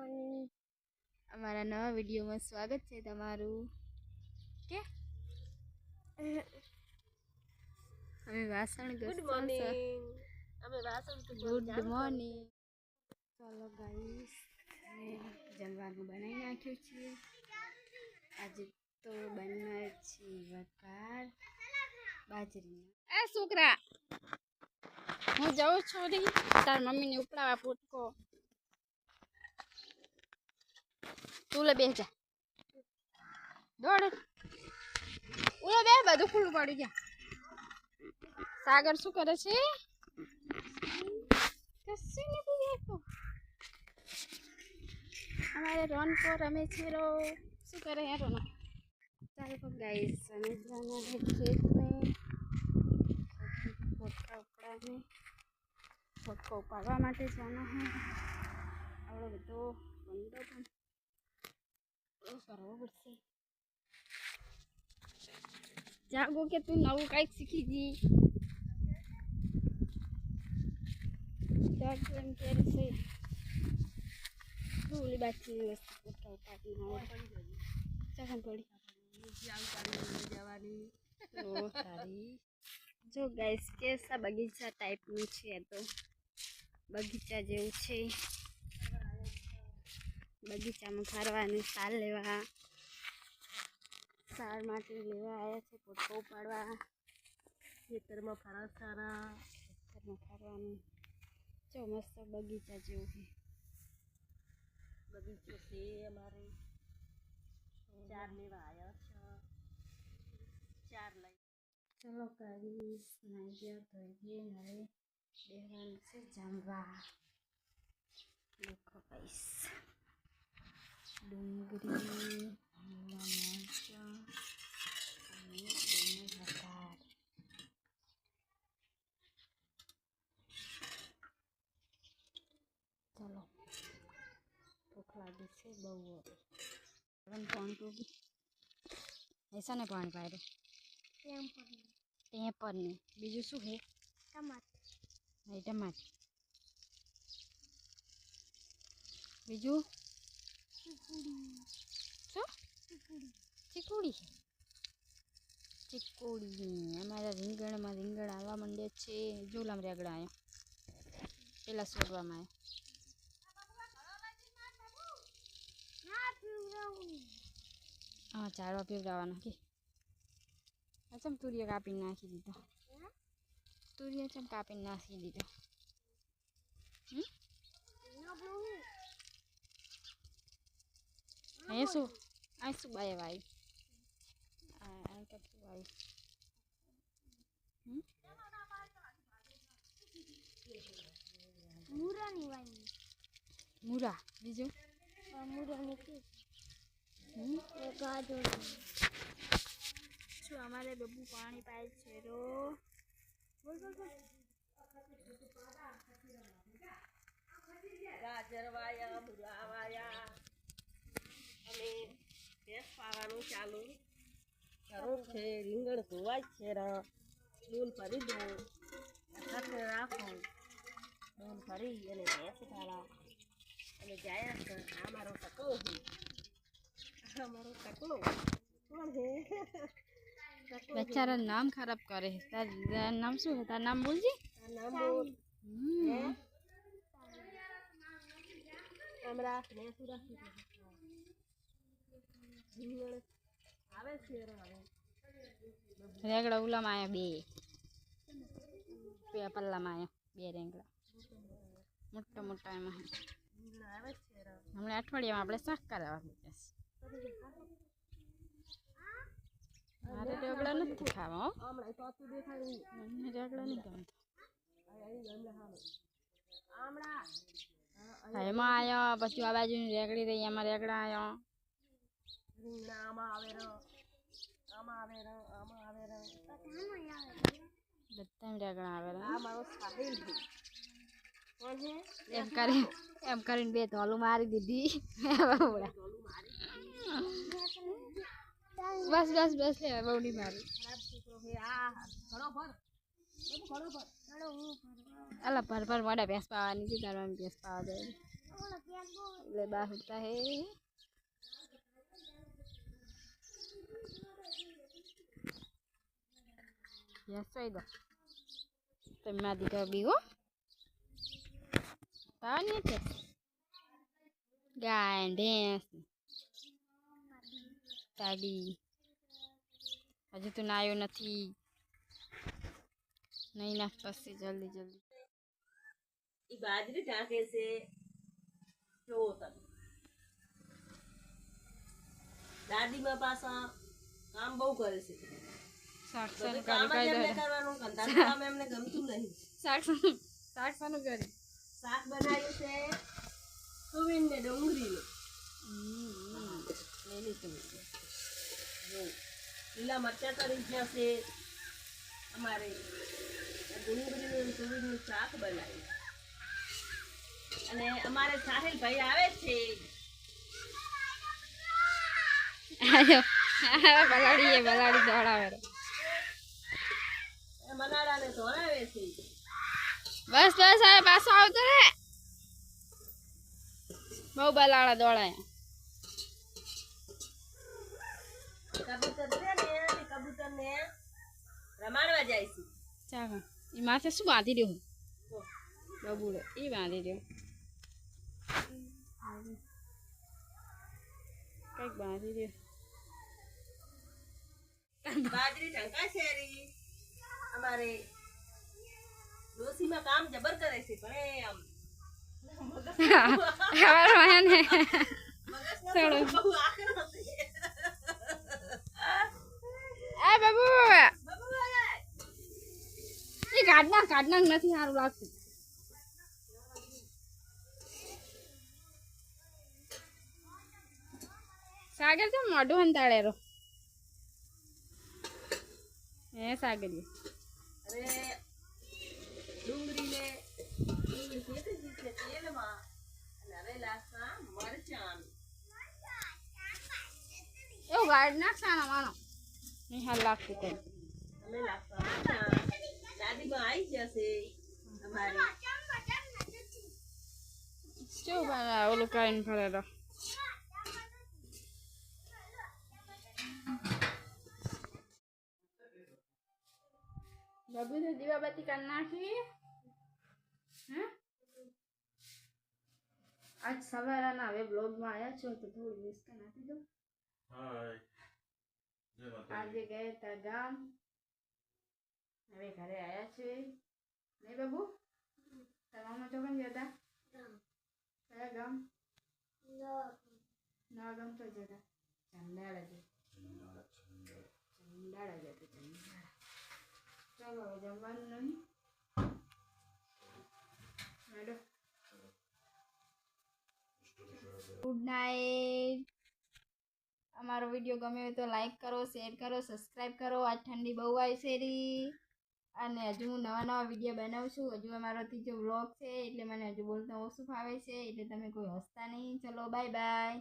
અમારા નવા વિડીયોમાં સ્વાગત છે તમારું. કે? અમે વાસણ ગુડ મોર્નિંગ અમે વાસણ ગુડ મોર્નિંગ ચાલો ગાઈસ અમે જમવાનું બનાવી નાખ્યું છે. આજે તો બનાવે છે વઘાર બાજરીના. એ છોકરા હું જાઉં છું તાર મમ્મીને ઉપડાવા પૂટકો. તું લે બેહ જા. દોડ. ઉલે બે બધું ખુલ્લું પડી ગયા. સાગર શું કરે છે? કશું નથી દેખતું અમારે રોન પર રમે છે રો. શું કરે હે રોનો ચાલો તો ગાઈસ અમે જાના હે ખેત મે પોતા ઉપડા ને પોતા ઉપાડવા માટે જાના હે. આપણો બધો બંદો જાગો કે તું નવું કાંઈક શીખી જી જાગ એમ કે છે ઓલી બાકી વસ્તુ ફોટકા ઉપાડી ચાખન પડી જવાની તો જો ગાઈસ કેસા બગીચા ટાઈપનું છે તો બગીચા જેવું છે બગીચામાં ફરવાની સાર લેવા સાર માટે લેવા આવ્યા છે ફોટો ઉપાડવા ખેતરમાં ફરવા સારા ખેતરમાં ફરવાનું જો મસ્ત બગીચા જેવું છે. બગીચો છે અમારે. ચાર લેવા આવ્યા છે. ચાર લઈ. ચલો નાઈ ગયા ધોઈએ હવે બેહવાનું છે જમવા. દેખો ગાઈસ ડુંગળી લીલા મરચાં અને એનો વઘાર ચલો ભૂખ લાગી છે બહુ હવે ગરમ પાણી પીવું એસા ને પાણી પાડ્યું ટેપર ને બીજું શું છે એ ટમાટર બીજું ચીકુડી. ચીકુડી. અમારા રીંગણમાં રીંગણ આવવા માંડે છે. જોલામ રેગડા આવ્યા પેલા સોડવામાં આવ્યા હા ચારવા પીવડાવવાના કે. અચમ તુરિયા કાપીને નાખી દીધો. તુરિયા ચમ કાપીને નાખી દીધો. હમ? એ શું આ શું બાય વાય આ આ કેટલું વાય હમ મૂરા બીજું હમ શું અમારે બબુ પાણી પાય છે રો બોલ બોલ બોલ ગાજર વાયા ભેંસ પાવાનું ચાલુ. કરું છે રીંગણ ધોવાય છે રા. ડૂલ ભરી દો સાથે રાખો. લૂન ભરી અને ભેંસ પાડા અને જાય આ મારો ટકલો છે. મારો ટકલો કોણ છે? બેચારા નામ ખરાબ કરે તાર તાર નામ શું છે? તાર નામ બોલજી. નામ બોલ. હમ. હમણાં ભેંસું રાખી દો. રીંગણ આવે છે રા હવે રેગડા ઉલામાં આયા બે. બે પલ્લામાં આયા બે રેંગડા. મોટા મોટા એમાં. હમણાં અઠવાડિયામાં આપણે શાક કરાવવા મૂક્યા મારે રેગડા નથી ખાવા મને રેગડા નહીં ગમતા. એમાં આવ્યો પછી આ બાજુ રેગડી રહી એમાં રેગડા રીંગણા એમ કરી એમ કરીને બે ધોલું મારી દીધી. બસ બસ બસ લે બહુડી મારી. અલા પર પર મોડા ભેંસ પાવાની છે તારવાની ભેંસ પાવા જાય એટલે બા હુતા હે. వేస్తాయిదా తొమ్మిదిగా బిగు బాగానే చేస్తాం గాయండి તાલી હજી તો નાયો નથી નહીં નાખ પછી જલ્દી જલ્દી એ બાજરી ટાંકે છે. જોવો તમે. દાદી બા પાસે કામ બહુ કરે છે. કામ કરી કરી કરવાનું કામ એમને ગમતું નહીં. શાક સાનું કરી શાક બનાવ્યું છે તુવીર ને ડુંગળીનું. લીલી તુવેર. લીલા મરચા કરી ગયા છે. અમારે આ ડુંગળીનું અને તુવેરનું શાક બનાવ્યું. અને અમારે સાહિલ ભાઈ આવે છે. આયો બલાડી દોડાવે. મનાડાને ધોરાવે છે બસ બસ હવે પાછો આવતો રે બહુ બલાડા દોડાય. કબૂતર છે ને એ કબૂતરને રમાડવા જાય છે. ચાલો એ માથે શું બાંધી રહ્યો? બબુડો એ બાંધી રહ્યો. કંઈક બાંધી રહ્યો. બાજરી ઢંકા શેરી અમારે ડોસીમાં કામ જબર કરે છે પણ એ આમ છે. કાઢના કાઢના નથી સારું લાગતું. સાગર તો મોઢું હંતાડેરો હે સાગરી અરે ડુંગળીને ડુંગળી શેકી દીધી છે તેલમાં અને હવે લાસ્ટમાં મરચાં. એવું ગાડ નાખ સાનો માનો. નહીં હાલ લાગતું કઈ અમે મરચાં. દાદીમાં આવી જશે અમારી શું બના ઓલું કરીને ફરેલો બાબુ તો દીવાબત્તી કરી નાખી. હે? આજ સવારના હવે બ્લોગમાં આવ્યા છો તો થોડું મિસ કરી નાખી દો. આજે ગયા હતા ગામ. હવે ઘરે આવ્યા છે નહીં બાબુ? તમારા ચોકન ગયા હતા? કયા ગામ? ના. ગામ તો જતા ચંદાળા જ ચંદાળા જતા ચંદાળા ચાલો હવે જમવાનું નહીં હેડો ગુડ નાઇટ અમારો વીડિયો ગમે હોય તો લાઈક કરો શેર કરો સબસ્ક્રાઈબ કરો આજ ઠંડી બહુ આવી છે અને હજુ હું નવા નવા વીડિયો બનાવું છું હજુ અમારો ત્રીજો વ્લોગ છે એટલે મને હજુ બોલતા ઓછું ફાવે છે એટલે તમે કોઈ હસતા નહીં ચલો બાય બાય